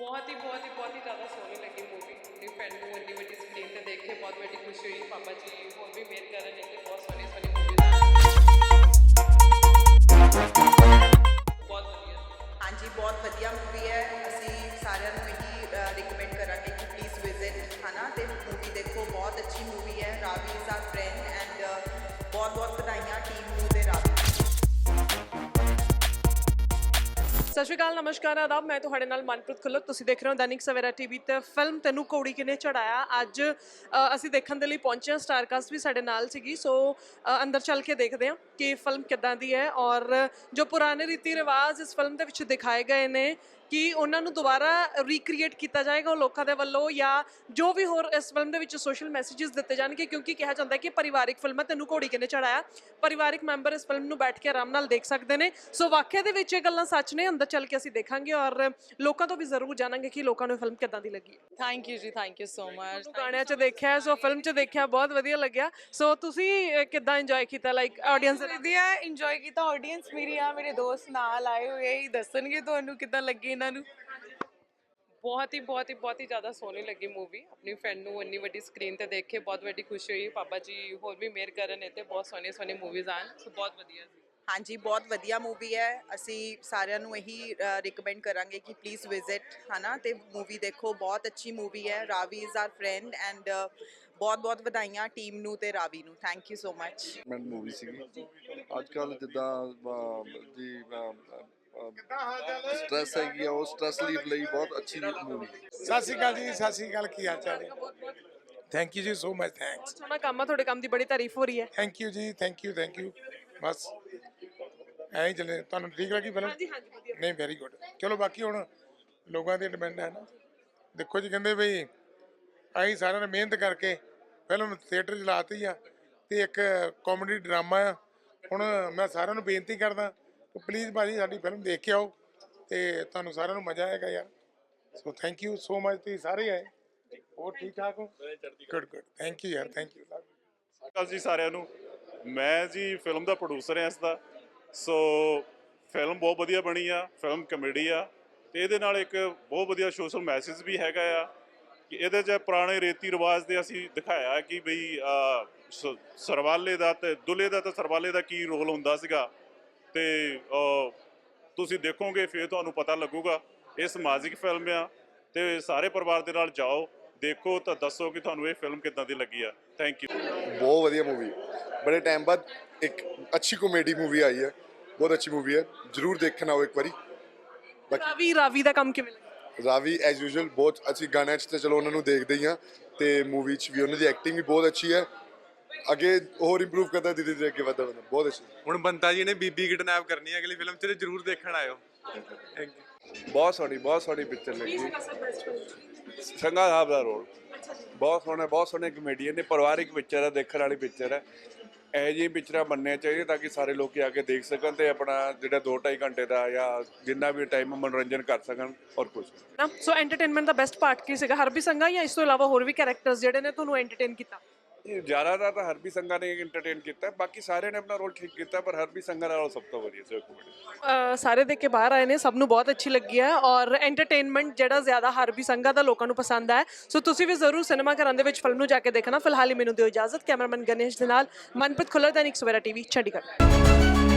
ਬਹੁਤ ਹੀ ਬਹੁਤ ਹੀ ਬਹੁਤ ਹੀ ਜ਼ਿਆਦਾ ਸੋਹਣੀ ਲੱਗੀ ਮੂਵੀ ਆਪਣੀ ਫਰੈਂਡ ਨੂੰ ਇੰਨੀ ਵੱਡੀ ਸਕਰੀਨ ਤੇ ਦੇਖ ਕੇ ਬਹੁਤ ਵੱਡੀ ਖੁਸ਼ੀ ਹੋਈ। ਪਾਪਾ ਜੀ, ਹੋਰ ਵੀ ਮੇਰ ਕਰਨ ਨੇ ਬਹੁਤ ਸੋਹਣੀ ਸੋਹਣੀ ਮੂਵੀ ਬਹੁਤ ਵਧੀਆ। ਹਾਂਜੀ, ਬਹੁਤ ਵਧੀਆ ਮੂਵੀ ਹੈ। ਅਸੀਂ ਸਾਰਿਆਂ ਨੂੰ ਇਹੀ ਰਿਕਮੈਂਡ ਕਰਾਂਗੇ ਕਿ ਪਲੀਜ਼ ਵਿਜ਼ਿਟ ਹਨਾ? ਤੇ ਮੂਵੀ ਦੇਖੋ, ਬਹੁਤ ਅੱਛੀ ਮੂਵੀ ਹੈ। ਰਾਵੀ ਸਤਿ ਸ਼੍ਰੀ ਅਕਾਲ, ਨਮਸਕਾਰ, ਆਦਾਬ। ਮੈਂ ਤੁਹਾਡੇ ਨਾਲ ਮਨਪ੍ਰੀਤ ਖੁੱਲਰ। ਤੁਸੀਂ ਦੇਖ ਰਹੇ ਹੋ ਦੈਨਿਕ ਸਵੇਰਾ ਟੀਵੀ ਤੇ ਫਿਲਮ ਤੈਨੂੰ ਕੌੜੀ ਕਿਨੇ ਚੜਾਇਆ? ਅੱਜ ਅਸੀਂ ਦੇਖਣ ਦੇ ਲਈ ਪਹੁੰਚੇ ਹਾਂ। ਸਟਾਰਕਾਸਟ ਵੀ ਸਾਡੇ ਨਾਲ ਸੀਗੀ। ਸੋ ਅੰਦਰ ਚੱਲ ਕੇ ਦੇਖਦੇ ਹਾਂ ਕਿ ਫਿਲਮ ਕਿੱਦਾਂ ਦੀ ਹੈ ਔਰ ਜੋ ਪੁਰਾਣੇ ਰੀਤੀ ਰਿਵਾਜ ਇਸ ਫਿਲਮ ਦੇ ਵਿੱਚ ਦਿਖਾਏ ਗਏ ਨੇ ਕਿ ਉਹਨਾਂ ਨੂੰ ਦੁਬਾਰਾ ਰੀਕ੍ਰੀਏਟ ਕੀਤਾ ਜਾਏਗਾ ਉਹ ਲੋਕਾਂ ਦੇ ਵੱਲੋਂ ਜਾਂ ਜੋ ਵੀ ਹੋਰ ਇਸ ਫਿਲਮ ਦੇ ਵਿੱਚ ਸੋਸ਼ਲ ਮੈਸੇजेस ਦਿੱਤੇ ਜਾਣਗੇ ਕਿਉਂਕਿ ਕਿਹਾ ਜਾਂਦਾ ਹੈ ਕਿ ਪਰਿਵਾਰਿਕ ਫਿਲਮਾਂ ਤੈਨੂੰ ਘੋੜੀ ਕਿਨੇ ਚੜਾਇਆ? ਪਰਿਵਾਰਿਕ ਮੈਂਬਰ ਇਸ ਫਿਲਮ ਨੂੰ ਬੈਠ ਕੇ ਆਰਾਮ ਨਾਲ ਦੇਖ ਸਕਦੇ ਨੇ। ਸੋ ਵਾਕਿਆ ਦੇ ਵਿੱਚ ਇਹ ਗੱਲਾਂ ਸੱਚ ਨੇ ਅੰਦਰ ਚੱਲ ਕੇ ਅਸੀਂ ਦੇਖਾਂਗੇ ਔਰ ਲੋਕਾਂ ਤੋਂ ਵੀ ਜ਼ਰੂਰ ਜਾਣਾਂਗੇ ਕਿ ਲੋਕਾਂ ਨੂੰ ਫਿਲਮ ਕਿੱਦਾਂ ਦੀ ਲੱਗੀ। ਥੈਂਕ ਯੂ ਜੀ ਥੈਂਕ ਯੂ ਸੋ ਮਚ ਗਾਣਿਆਂ 'ਚ ਦੇਖਿਆ ਸੋ ਫਿਲਮ 'ਚ ਦੇਖਿਆ ਬਹੁਤ ਵਧੀਆ ਲੱਗਿਆ। ਸੋ ਤੁਸੀਂ ਕਿੱਦਾਂ ਇੰਜੋਏ ਕੀਤਾ ਲਾਈਕ ਆਡੀਅנס ਵਧੀਆ ਇੰਜੋਏ ਕੀਤਾ ਆਡੀਅנס ਮੇਰੀ ਆ ਮੇਰੇ ਦੋਸਤ ਨਾਲ ਆਏ ਹੋਏ ਹੀ ਦੱਸਣਗੇ ਤੁਹਾਨੂੰ ਕਿੱਦਾਂ ਲੱਗੀ ਇਹਨਾਂ ਨੂੰ। ਬਹੁਤ ਹੀ ਬਹੁਤ ਹੀ ਬਹੁਤ ਹੀ ਜ਼ਿਆਦਾ ਸੋਹਣੀ ਲੱਗੀ ਮੂਵੀ ਆਪਣੀ ਫਰੈਂਡ ਨੂੰ ਇੰਨੀ ਵੱਡੀ ਸਕਰੀਨ ਤੇ ਦੇਖ ਕੇ ਬਹੁਤ ਵੱਡੀ ਖੁਸ਼ੀ ਹੋਈ। ਪਾਪਾ ਜੀ ਹੋਰ ਵੀ ਮੇਰ ਕਰਨ ਤੇ ਬਹੁਤ ਸੋਹਣੇ ਸੋਹਣੇ ਮੂਵੀਜ਼ ਆਣ ਸੋ ਬਹੁਤ ਵਧੀਆ ਸੀ ਹਾਂਜੀ ਬਹੁਤ ਵਧੀਆ ਮੂਵੀ ਹੈ। ਅਸੀਂ ਸਾਰਿਆਂ ਨੂੰ ਇਹੀ ਰਿਕਮੈਂਡ ਕਰਾਂਗੇ ਕਿ ਪਲੀਜ਼ ਵਿਜ਼ਿਟ ਹਨਾ? ਤੇ ਮੂਵੀ ਦੇਖੋ। ਬਹੁਤ ਅੱਛੀ ਮੂਵੀ ਹੈ। Ravi is our friend and ਬਹੁਤ ਬਹੁਤ ਵਧਾਈਆਂ ਟੀਮ ਨੂੰ ਤੇ ਰਾਵੀ ਨੂੰ। Thank you so much man movie ਸੀਗੀ। ਅੱਜ ਕੱਲ ਜਿੱਦਾਂ ਸਟ੍ਰੈਸ ਹੈਗੀ ਆ ਉਹ ਸਟ੍ਰੈਸ ਲੀਫ ਲਈ ਬਹੁਤ ਅੱਛੀ ਮੂਵੀ ਸਤਿ ਸ਼੍ਰੀ ਅਕਾਲ ਜੀ ਸਤਿ ਸ਼੍ਰੀ ਅਕਾਲ ਕੀ ਹਾਲ ਚਾਲ ਹੈ ਥੈਂਕ ਯੂ ਜੀ ਸੋ ਮਚ ਥੈਂਕਸ ਸੋਹਣਾ ਕੰਮ ਆ ਤੁਹਾਡੇ ਕੰਮ ਦੀ ਬੜੀ ਤਾਰੀਫ ਹੋ ਰਹੀ ਹੈ। ਥੈਂਕ ਯੂ ਜੀ ਥੈਂਕ ਯੂ ਥੈਂਕ ਯੂ ਬਸ ਐਂ ਹੀ ਚੱਲੇ। ਤੁਹਾਨੂੰ ਠੀਕ ਲੱਗੀ ਫਿਲਮ? ਹਾਂਜੀ ਹਾਂਜੀ ਵਧੀਆ। ਨਹੀਂ ਵੈਰੀ ਗੁੱਡ ਚਲੋ ਬਾਕੀ ਹੁਣ ਲੋਕਾਂ ਦੀ ਡਿਮਾਂਡ ਹੈ ਨਾ। ਦੇਖੋ ਜੀ ਕਹਿੰਦੇ ਬਈ ਅਸੀਂ ਸਾਰਿਆਂ ਨੇ ਮਿਹਨਤ ਕਰਕੇ ਫਿਲਮ ਥੀਏਟਰ 'ਚ ਲਾਤੀ ਆ ਤੇ ਇੱਕ ਕਾਮੇਡੀ ਡਰਾਮਾ ਆ। ਹੁਣ ਮੈਂ ਸਾਰਿਆਂ ਨੂੰ ਬੇਨਤੀ ਕਰਦਾ ਪਲੀਜ਼ ਭਾਜੀ ਸਾਡੀ ਫਿਲਮ ਦੇਖ ਕੇ ਆਓ ਤੇ ਤੁਹਾਨੂੰ ਸਾਰਿਆਂ ਨੂੰ ਮਜ਼ਾ ਆਏਗਾ ਯਾਰ। So thank you so much ਤੁਸੀਂ ਸਾਰੇ ਆਏ। ਹੋਰ ਠੀਕ ਠਾਕ ਹੋ? ਗੁੱਡ ਗੁੱਡ ਥੈਂਕ ਯੂ ਯਾਰ ਥੈਂਕ ਯੂ ਅਕਾਲ ਜੀ ਸਾਰਿਆਂ ਨੂੰ। ਮੈਂ ਜੀ ਫਿਲਮ ਦਾ ਪ੍ਰੋਡਿਊਸਰ ਹਾਂ ਇਸ ਦਾ। ਸੋ ਫਿਲਮ ਬਹੁਤ ਵਧੀਆ ਬਣੀ ਆ ਫਿਲਮ ਕਮੇਡੀ ਆ। ਤੇ ਇਹਦੇ ਨਾਲ ਇੱਕ ਬਹੁਤ ਵਧੀਆ ਸੋਸ਼ਲ ਮੈਸੇਜ ਵੀ ਹੈਗਾ ਆ ਕਿ ਇਹਦੇ 'ਚ ਪੁਰਾਣੇ ਰੀਤੀ ਰਿਵਾਜ ਦੇ ਅਸੀਂ ਦਿਖਾਇਆ ਕਿ ਬਈ ਸ- ਸਰਵਾਲੇ ਦਾ ਤੇ ਦੁੱਲੇ ਦਾ ਤੇ ਸਰਵਾਲੇ ਦਾ ਕੀ ਰੋਲ ਹੁੰਦਾ ਸੀਗਾ। ਤੇ ਤੁਸੀਂ ਦੇਖੋਗੇ ਫਿਰ ਤੁਹਾਨੂੰ ਪਤਾ ਲੱਗੂਗਾ ਇਹ ਸਮਾਜਿਕ ਫਿਲਮ ਆ ਤੇ ਸਾਰੇ ਪਰਿਵਾਰ ਦੇ ਨਾਲ ਜਾਓ ਦੇਖੋ ਤਾਂ ਦੱਸੋ ਕਿ ਤੁਹਾਨੂੰ ਇਹ ਫਿਲਮ ਕਿੱਦਾਂ ਦੀ ਲੱਗੀ ਆ। ਥੈਂਕ ਯੂ ਬਹੁਤ ਵਧੀਆ ਮੂਵੀ ਬੜੇ ਟਾਈਮ ਬਾਅਦ ਇੱਕ ਅੱਛੀ ਕਾਮੇਡੀ ਮੂਵੀ ਆਈ ਹੈ। ਬਹੁਤ ਅੱਛੀ ਮੂਵੀ ਹੈ। ਜਰੂਰ ਦੇਖਣਾ ਆਓ ਇੱਕ ਵਾਰੀ। ਰਾਵੀ ਰਾਵੀ ਦਾ ਕੰਮ ਕਿਵੇਂ ਲੱਗਾ ਰਾਵੀ ਐਜ਼ ਯੂਜੂਅਲ ਬਹੁਤ ਅੱਛੀ ਗਾਣਿਆਂ 'ਚ ਤੇ ਚਲੋ ਉਹਨਾਂ ਨੂੰ ਦੇਖਦੇ ਹੀ ਆ ਤੇ ਮੂਵੀ 'ਚ ਵੀ ਉਹਨਾਂ ਦੀ ਐਕਟਿੰਗ ਵੀ ਬਹੁਤ ਅੱਛੀ ਹੈ। ਅੱਗੇ ਹੋਰ ਇੰਪਰੂਵ ਕਰਦਾ ਧੀਰੇ ਧੀਰੇ ਅੱਗੇ ਵਧਦਾ ਬੰਦਾ। ਬਹੁਤ ਅੱਛੀ। ਹੁਣ ਬੰਤਾ ਜੀ ਨੇ ਬੀਬੀ ਕਿਡਨੈਪ ਕਰਨੀ ਹੈ ਅਗਲੀ ਫਿਲਮ 'ਚ ਤੇ ਜਰੂਰ ਦੇਖਣ ਆਇਓ। ਥੈਂਕ ਯੂ ਬਹੁਤ ਸੋਹਣੀ ਬਹੁਤ ਸੋਹਣੀ ਪਿਕਚਰ ਲੱਗੀ। ਸੰਗਾ ਸਾਹਿਬ ਦਾ ਰੋਲ ਬਹੁਤ ਸੋਹਣਾ ਬਹੁਤ ਸੋਹਣੇ ਕਮੇਡੀਅਨ ਨੇ ਪਰਿਵਾਰਿਕ ਪਿਕਚਰ ਹੈ ਦੇਖਣ ਵਾਲੀ ਪਿਕਚਰ ਹੈ ਇਹੋ ਜਿਹੀ ਪਿਕਚਰਾਂ ਬਣਨੀਆਂ ਚਾਹੀਦੀਆਂ ਤਾਂ ਕਿ ਸਾਰੇ ਲੋਕ ਆ ਕੇ ਦੇਖ ਸਕਣ ਤੇ ਆਪਣਾ ਜਿਹੜਾ 2.5 ਘੰਟੇ ਦਾ ਜਾਂ ਜਿੰਨਾ ਵੀ ਟਾਈਮ ਮਨੋਰੰਜਨ ਕਰ ਸਕਣ ਔਰ ਕੁਝ ਨਾ ਸੋ ਐਂਟਰਟੇਨਮੈਂਟ ਦਾ ਬੈਸਟ ਪਾਰਟ ਕੀ ਸੀਗਾ? ਹਰਬੀ ਸੰਘਾ ਜਾਂ ਇਸ ਤੋਂ ਇਲਾਵਾ ਹੋਰ ਵੀ ਕੈਰੈਕਟਰਸ ਜਿਹੜੇ ਨੇ ਤੁਹਾਨੂੰ ਐਂਟਰਟੇਨ ਕੀਤਾ? ਜ਼ਿਆਦਾਤਰ ਤਾਂ ਹਰਬੀ ਸੰਘਾ ਨੇ ਇੰਟਰਟੇਨ ਕੀਤਾ, ਬਾਕੀ ਸਾਰਿਆਂ ਨੇ ਆਪਣਾ ਰੋਲ ਠੀਕ ਕੀਤਾ, ਪਰ ਹਰਬੀ ਸੰਘਾ ਦਾ ਰੋਲ ਸਭ ਤੋਂ ਵਧੀਆ ਸੀ ਕਮੇਡੀ ਸਾਰੇ ਦੇਖ ਕੇ ਬਾਹਰ ਆਏ ਨੇ, ਸਭ ਨੂੰ ਬਹੁਤ ਅੱਛੀ ਲੱਗੀ ਹੈ ਔਰ ਐਂਟਰਟੇਨਮੈਂਟ ਜਿਹੜਾ ਜ਼ਿਆਦਾ ਹਰਬੀ ਸੰਘਾ ਦਾ ਲੋਕਾਂ ਨੂੰ ਪਸੰਦ ਹੈ। ਸੋ ਤੁਸੀਂ ਵੀ ਜ਼ਰੂਰ ਸਿਨੇਮਾ ਘਰਾਂ ਦੇ ਵਿੱਚ ਫਿਲਮ ਨੂੰ ਜਾ ਕੇ ਦੇਖਣਾ। ਫਿਲਹਾਲ ਹੀ ਮੈਨੂੰ ਦਿਓ ਇਜਾਜ਼ਤ ਕੈਮਰਾਮੈਨ ਗਣੇਸ਼ ਦੇ ਨਾਲ, ਮਨਪ੍ਰੀਤ ਖੁੱਲਰ, ਦੈਨਿਕ ਸਵੇਰਾ ਟੀਵੀ ਚੰਡੀਗੜ੍ਹ।